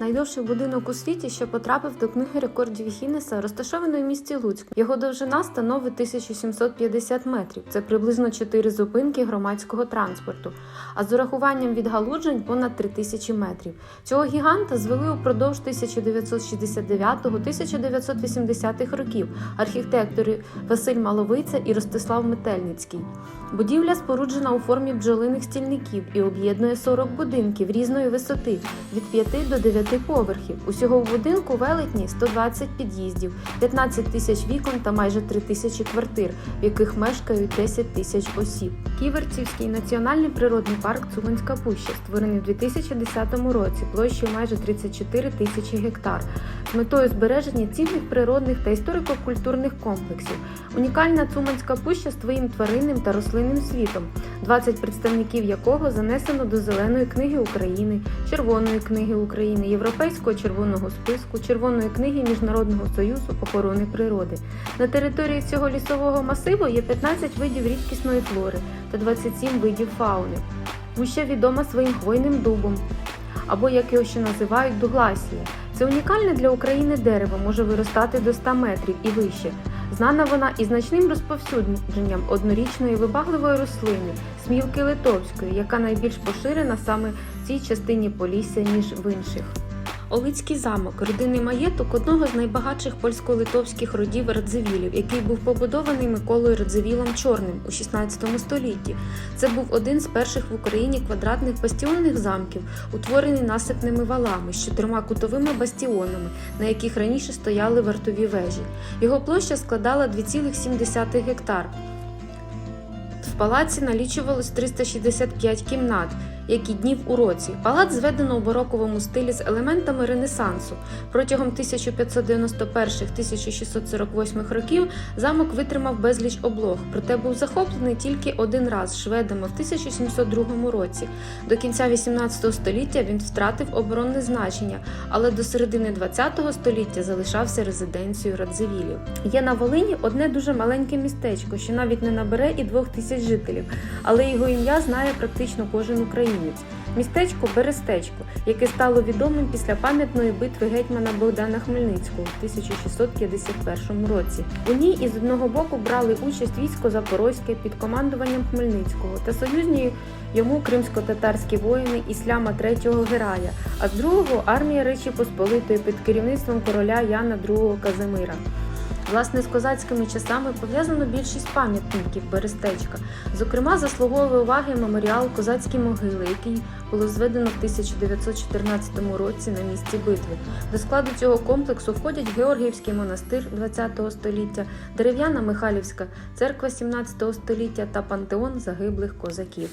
Найдовший будинок у світі, що потрапив до книги рекордів Гіннеса, розташований у місті Луцьк. Його довжина становить 1750 метрів. Це приблизно 4 зупинки громадського транспорту. А з урахуванням відгалуджень понад 3000 метрів. Цього гіганта звели упродовж 1969-1980 років архітектори Василь Маловиця і Ростислав Метельницький. Будівля споруджена у формі бджолиних стільників і об'єднує 40 будинків різної висоти від 5 до 9 поверхів. Усього в будинку велетні 120 під'їздів, 15 тисяч вікон та майже 3 тисячі квартир, в яких мешкають 10 тисяч осіб. Ківерцівський національний природний парк Цуганська Пуща, створений у 2010 році площею майже 34 тисячі гектар, з метою збереження цінних природних та історико-культурних комплексів. Унікальна Цуманська пуща з твоїм тваринним та рослинним світом, 20 представників якого занесено до Зеленої книги України, Червоної книги України, Європейського червоного списку, Червоної книги Міжнародного союзу охорони природи. На території цього лісового масиву є 15 видів рідкісної флори та 27 видів фауни. Пуща відома своїм хвойним дубом, або як його ще називають дугласія. Це унікальне для України дерево може виростати до 100 метрів і вище. Знана вона і значним розповсюдженням однорічної вибагливої рослини, смілки литовської, яка найбільш поширена саме в цій частині Полісся, ніж в інших. Олицький замок родинний маєток одного з найбагатших польсько-литовських родів Радзивілів, який був побудований Миколою Радзивілом Чорним у 16 столітті. Це був один з перших в Україні квадратних бастіонних замків, утворений насипними валами з чотирма кутовими бастіонами, на яких раніше стояли вартові вежі. Його площа складала 2,7 гектар. В палаці налічувалось 365 кімнат, як і днів у році. Палац зведено у бароковому стилі з елементами Ренесансу. Протягом 1591-1648 років замок витримав безліч облог, проте був захоплений тільки один раз шведами в 1702 році. До кінця 18 століття він втратив оборонне значення, але до середини 20 століття залишався резиденцією Радзивілів. Є на Волині одне дуже маленьке містечко, що навіть не набере і двох тисяч жителів, але його ім'я знає практично кожен українець. Містечко Берестечко, яке стало відомим після пам'ятної битви гетьмана Богдана Хмельницького в 1651 році. У ній із одного боку брали участь військо Запорозьке під командуванням Хмельницького та союзні йому кримсько-татарські воїни Ісляма III Герая, а з другого армія Речі Посполитої під керівництвом короля Яна II Казимира. Власне, з козацькими часами пов'язано більшість пам'ятників Берестечка. Зокрема, заслуговує уваги меморіал Козацькі могили, який було зведено в 1914 році на місці битви. До складу цього комплексу входять Георгіївський монастир ХХ століття, дерев'яна Михайлівська церква 17 століття та пантеон загиблих козаків.